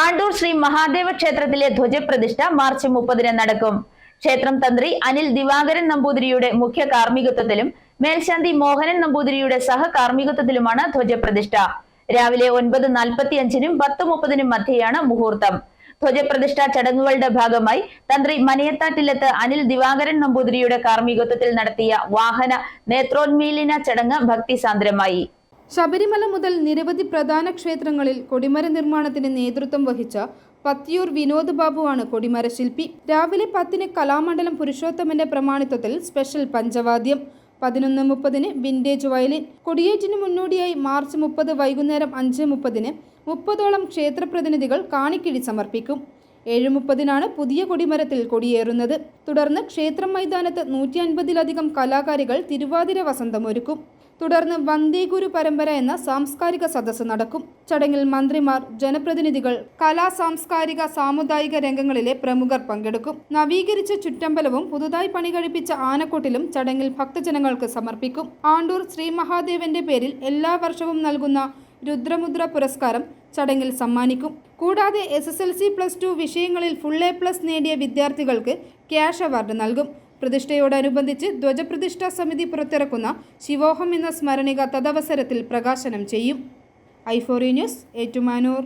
ആണ്ടൂർ ശ്രീ മഹാദേവ ക്ഷേത്രത്തിലെ ധ്വജപ്രതിഷ്ഠ മാർച്ച് മുപ്പതിന് നടക്കും. ക്ഷേത്രം തന്ത്രി അനിൽ ദിവാകരൻ നമ്പൂതിരിയുടെ മുഖ്യ കാർമ്മികത്വത്തിലും മേൽശാന്തി മോഹനൻ നമ്പൂതിരിയുടെ സഹകാർമ്മികത്വത്തിലുമാണ് ധ്വജപ്രതിഷ്ഠ. രാവിലെ ഒൻപത് നാൽപ്പത്തി അഞ്ചിനും പത്ത് മുപ്പതിനും മധ്യയാണ് മുഹൂർത്തം. ധ്വജപ്രതിഷ്ഠാ ചടങ്ങുകളുടെ ഭാഗമായി തന്ത്രി മനയത്താറ്റിലത്ത് അനിൽ ദിവാകരൻ നമ്പൂതിരിയുടെ കാർമ്മികത്വത്തിൽ നടത്തിയ വാഹന നേത്രോന്മീലിന ചടങ്ങ് ഭക്തിസാന്ദ്രമായി. ശബരിമല മുതൽ നിരവധി പ്രധാന ക്ഷേത്രങ്ങളിൽ കൊടിമര നിർമ്മാണത്തിന് നേതൃത്വം വഹിച്ച പത്തിയൂർ വിനോദ് ബാബുവാണ് കൊടിമര ശില്പി. രാവിലെ പത്തിന് കലാമണ്ഡലം പുരുഷോത്തമന്റെ പ്രമാണിത്വത്തിൽ സ്പെഷ്യൽ പഞ്ചവാദ്യം. പതിനൊന്ന് മുപ്പതിന് വിന്റേജ് വയലിൻ. കൊടിയേറ്റിന് മുന്നോടിയായി മാർച്ച് മുപ്പത് വൈകുന്നേരം അഞ്ച് മുപ്പതിന് മുപ്പതോളം ക്ഷേത്രപ്രതിനിധികൾ കാണിക്കിഴി സമർപ്പിക്കും. ഏഴ് മുപ്പതിനാണ് പുതിയ കൊടിമരത്തിൽ കൊടിയേറുന്നത്. തുടർന്ന് ക്ഷേത്രം മൈതാനത്ത് നൂറ്റി അൻപതിലധികം കലാകാരികൾ തിരുവാതിര വസന്തമൊരുക്കും തുടർന്ന് വന്ദേ ഗുരു പരമ്പര എന്ന സാംസ്കാരിക സദസ്സ് നടക്കും. ചടങ്ങിൽ മന്ത്രിമാർ ജനപ്രതിനിധികൾ കലാ സാംസ്കാരിക സാമുദായിക രംഗങ്ങളിലെ പ്രമുഖർ പങ്കെടുക്കും. നവീകരിച്ച ചുറ്റമ്പലവും പുതുതായി പണി പണികഴിപ്പിച്ച ആനക്കൊട്ടിലും ചടങ്ങിൽ ഭക്തജനങ്ങൾക്ക് സമർപ്പിക്കും. ആണ്ടൂർ ശ്രീ മഹാദേവന്റെ പേരിൽ എല്ലാ വർഷവും നൽകുന്ന രുദ്രമുദ്ര പുരസ്കാരം ചടങ്ങിൽ സമ്മാനിക്കും. കൂടാതെ S S L C plus two വിഷയങ്ങളിൽ ഫുൾ എ പ്ലസ് നേടിയ വിദ്യാർത്ഥികൾക്ക് ക്യാഷ് അവാർഡ് നൽകും. പ്രതിഷ്ഠയോടനുബന്ധിച്ച് ധ്വജപ്രതിഷ്ഠാ സമിതി പുറത്തിറക്കുന്ന ശിവോഹം എന്ന സ്മരണിക തദവസരത്തിൽ പ്രകാശനം ചെയ്യും. ഐഫോറി ന്യൂസ് ഏറ്റുമാനൂർ.